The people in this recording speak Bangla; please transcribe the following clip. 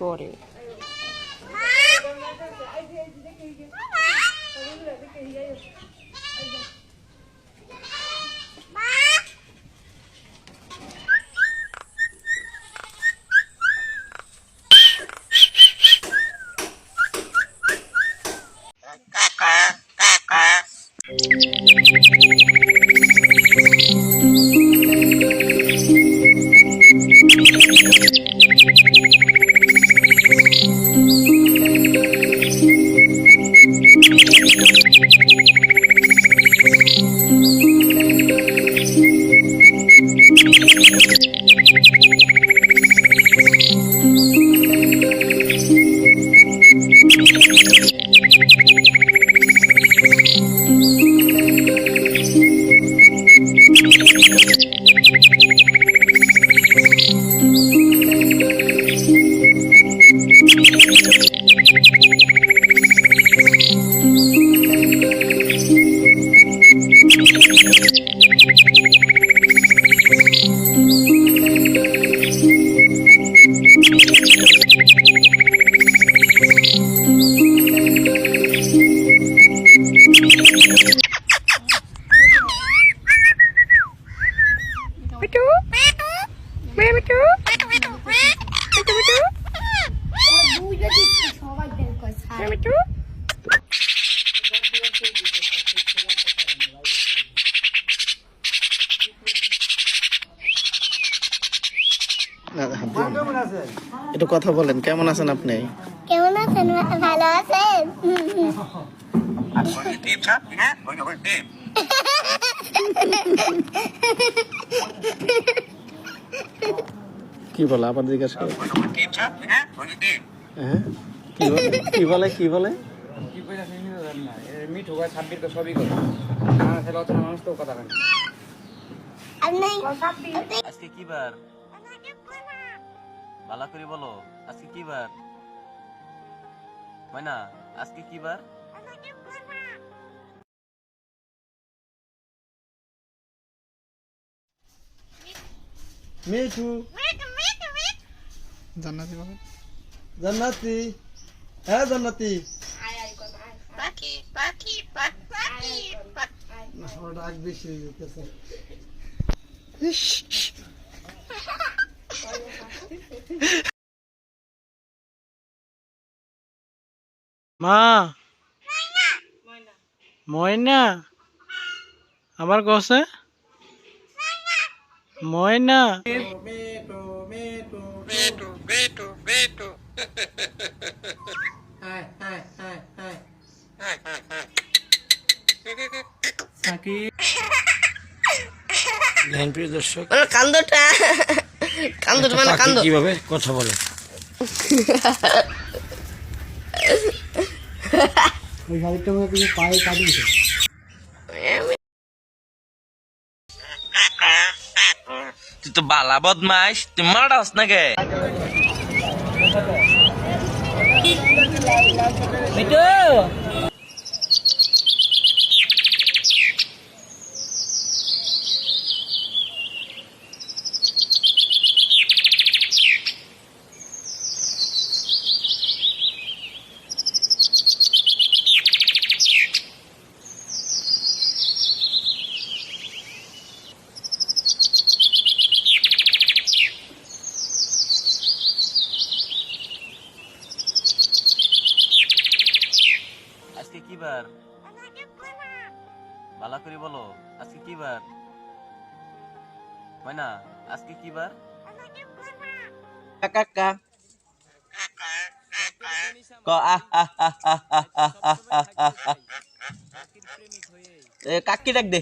পরে Bye. একটু কথা বলেন কেমন আছেন আপনি? কেমন আছেন? ভালো আছেন? কি বলে আবার জিজ্ঞাসা করে হ্যাঁ কি বলে কি বলে কি বলে? তো মিঠু ভাই সবই করে মানুষ তো কথা আজকে কি বার? ভালো করে বলো আজকে কি বার? না আজকে কি বার? মিঠু। জান্নাতি বলে জান্নাতি। হ্যাঁ জান্নাতি। ডাক বেশি হয়ে মা। ময়না। আমার কছে? ময়না। প্রিয় দর্শক। কান্দটা। কান্দটা মানে কান্দ কীভাবে কথা বলে? ওই শাড়িটা মনে তুমি পায়ে কাটিয়েছে তুই তো বালা বদমাইশ তুই মারাস না গে আজকে কি বার? ভালো করে বলো আজকে কি বার? ময়না আজকে কি বার? কাকি ডাক দে।